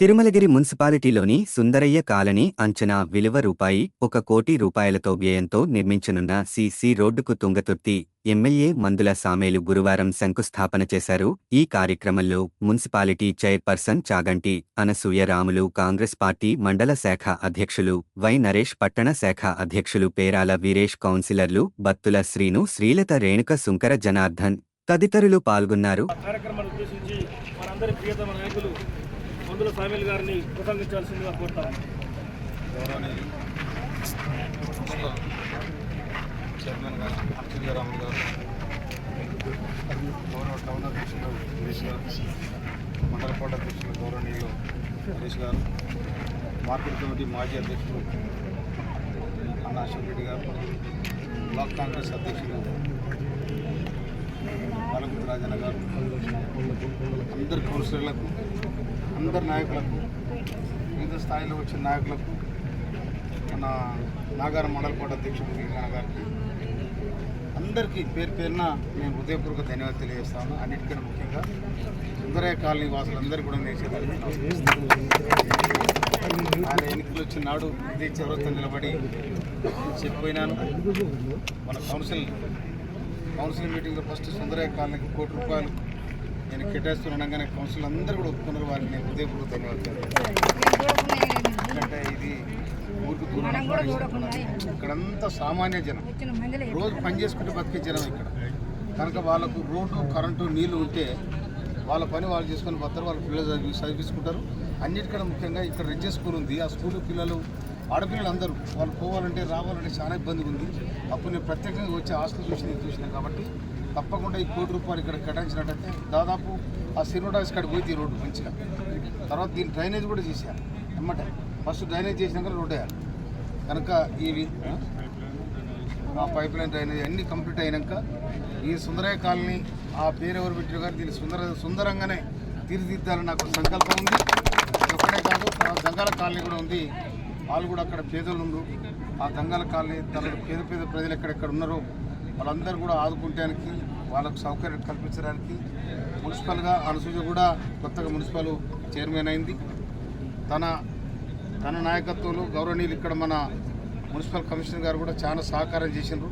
Tirumalagiri మున్సిపాలిటీలోని Sundarayya colony అంచనా విలువ రూపాయి ఒక కోటి రూపాయలతో వ్యయంతో నిర్మించనున్న సిసి రోడ్డుకు తుంగతుర్తి ఎమ్మెల్యే మందుల సామేలు గురువారం శంకుస్థాపన చేశారు. ఈ కార్యక్రమంలో municipality chairperson Chaganti Anasuya Ramulu Congress party మండల శాఖ అధ్యక్షులు వై నరేష్ పట్టణ శాఖ అధ్యక్షులు పేరాల వీరేష్ కౌన్సిలర్లు బత్తుల శ్రీను శ్రీలత రేణుక సుంకర జనార్దన్ తదితరులు పాల్గొన్నారు. అందులో ఉద్దేశించి మందుల సామిల్ గారిని ప్రసంగించాల్సిందిగా కోరుతాం. చైర్మన్ గారు సూర్యరాములు గారు గౌరవ టౌన్ అధ్యక్షులు గిరీష్ గారు మండల కోట అధ్యక్షులు గౌరవనీయులు హరీష్ గారు మార్కెట్ కమిటీ మాజీ అధ్యక్షులు అన్న అశోక్ రెడ్డి గారు బ్లాక్ కాంగ్రెస్ అధ్యక్షులు బాలగుంటి రాజన్న గారు అందరి కౌన్సిలర్లకు అందరి నాయకులకు వివిధ స్థాయిలో వచ్చిన నాయకులకు మన నాగారం మండల కోట అధ్యక్షుడు వీరగణ గారికి అందరికీ పేరు పేరున నేను హృదయపూర్వక ధన్యవాదాలు తెలియజేస్తాను అన్నిటికన్నా ముఖ్యంగా సుందరయ్య కాలనీ వాసులందరికీ కూడా నేను ఆయన ఎన్నికలు వచ్చిన నాడు ఇదే చివరితో నిలబడి చెప్పిపోయినాను. మన కౌన్సిల్ కౌన్సిల్ మీటింగ్లో ఫస్ట్ సుందరయ్య కాలనీకి కోటి రూపాయలు నేను కేటాయిస్తున్నానగానే కౌన్సిల్ అందరూ కూడా ఒప్పుకున్నారు. వారికి నేను హృదయపూర్వక ధన్యవాదాలు ఎందుకంటే ఇది ఊరికి దూరం ఇక్కడంతా సామాన్య జనం. రోజు పని చేసుకుంటే బతికే జనం ఇక్కడ. కనుక వాళ్ళకు రోడ్డు కరెంటు నీళ్ళు ఉంటే వాళ్ళ పని వాళ్ళు చేసుకొని పోతారు. వాళ్ళ పిల్లలు చదివి చదివించుకుంటారు. అన్నిటికన్నా ముఖ్యంగా ఇక్కడ రెడ్జెస్ స్కూల్ ఉంది. ఆ స్కూల్ పిల్లలు ఆడపిల్లలు అందరూ వాళ్ళు పోవాలంటే రావాలంటే చాలా ఇబ్బందిగా ఉంది. అప్పుడు నేను ప్రత్యేకంగా వచ్చి హాస్టల్ చూసి నేను చూసినాను కాబట్టి తప్పకుండా ఈ కోటి రూపాయలు ఇక్కడ కేటాయించినట్టయితే దాదాపు ఆ సినిమాటాక్స్ కాడికి పోయి రోడ్డు మంచిగా. తర్వాత దీని డ్రైనేజ్ కూడా చేశారు అన్నమాట ఫస్ట్ డ్రైనేజ్ చేసినాక రోడ్ వేయాలి. కనుక ఇవి ఆ? పైప్ లైన్ డ్రైనేజ్ అన్నీ కంప్లీట్ అయినాక ఈ సుందరయ్య కాలనీ ఆ పేరు ఎవరు పెట్టారు కానీ దీన్ని సుందర సుందరంగానే తీర్చిదిద్దాలని నాకు సంకల్పం ఉంది. ఒక్కడే కాదు దంగాల కాలనీ కూడా ఉంది. వాళ్ళు కూడా అక్కడ పేదలు ఉండు. ఆ దంగాల కాలనీ తన పేద పేద ప్రజలు ఎక్కడెక్కడ ఉన్నారో వాళ్ళందరూ కూడా ఆదుకుంటానికి వాళ్ళకు సౌకర్యం కల్పించడానికి మున్సిపల్గా అనుసూయ కూడా కొత్తగా మున్సిపల్ చైర్మన్ అయింది. తన తన నాయకత్వంలో గౌరవనీయులు ఇక్కడ మన మున్సిపల్ కమిషనర్ గారు కూడా చాలా సహకారం చేసినారు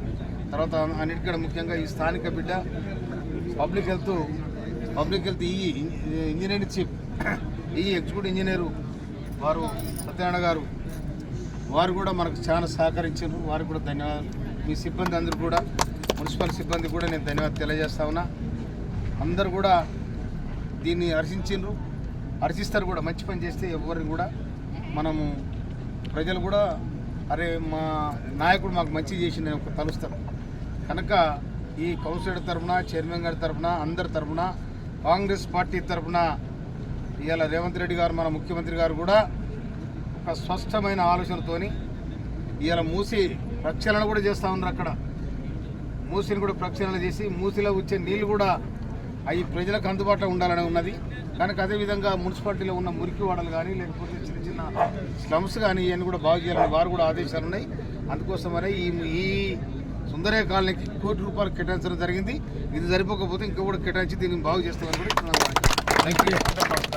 తర్వాత అన్నిటికంటే ముఖ్యంగా ఈ స్థానిక బిడ్డ పబ్లిక్ హెల్త్ పబ్లిక్ హెల్త్ ఈ ఇంజనీరింగ్ చీఫ్ ఈ ఎగ్జిక్యూటివ్ ఇంజనీరు వారు సత్యనారాయణ గారు వారు కూడా మనకు చాలా సహకరించారు వారికి కూడా ధన్యవాదాలు. మీ సిబ్బంది అందరూ కూడా మున్సిపల్ సిబ్బంది కూడా నేను ధన్యవాదాలు తెలియజేస్తా ఉన్నా. అందరు కూడా దీన్ని హర్షించిండ్రు. హర్షిస్తారు కూడా మంచి పని చేస్తే ఎవరిని కూడా. మనము ప్రజలు కూడా అరే మా నాయకుడు మాకు మంచి చేసి నేను ఒక కనుక ఈ కౌన్సిలర్ తరఫున చైర్మన్ గారి తరఫున అందరి తరఫున కాంగ్రెస్ పార్టీ తరఫున ఇవాళ రేవంత్ రెడ్డి గారు మన ముఖ్యమంత్రి గారు కూడా ఒక స్పష్టమైన ఆలోచనతోని ఇవాళ మూసి రక్షణను కూడా చేస్తూ ఉన్నారు అక్కడ. మూసిని కూడా ప్రక్షాళన చేసి మూసిలో వచ్చే నీళ్ళు కూడా అవి ప్రజలకు అందుబాటులో ఉండాలని ఉన్నది. కనుక అదేవిధంగా మున్సిపాలిటీలో ఉన్న మురికి వాడలు కానీ లేకపోతే చిన్న చిన్న స్లమ్స్ కానీ ఇవన్నీ కూడా బాగు చేయాలని వారు కూడా ఆదేశాలు ఉన్నాయి. అందుకోసమనే ఈ ఈ సుందరయ్య కాలనీకి కోటి రూపాయలు కేటాయించడం జరిగింది. ఇది సరిపోకపోతే ఇంకా కూడా కేటాయించి దీన్ని బాగు చేస్తామని కూడా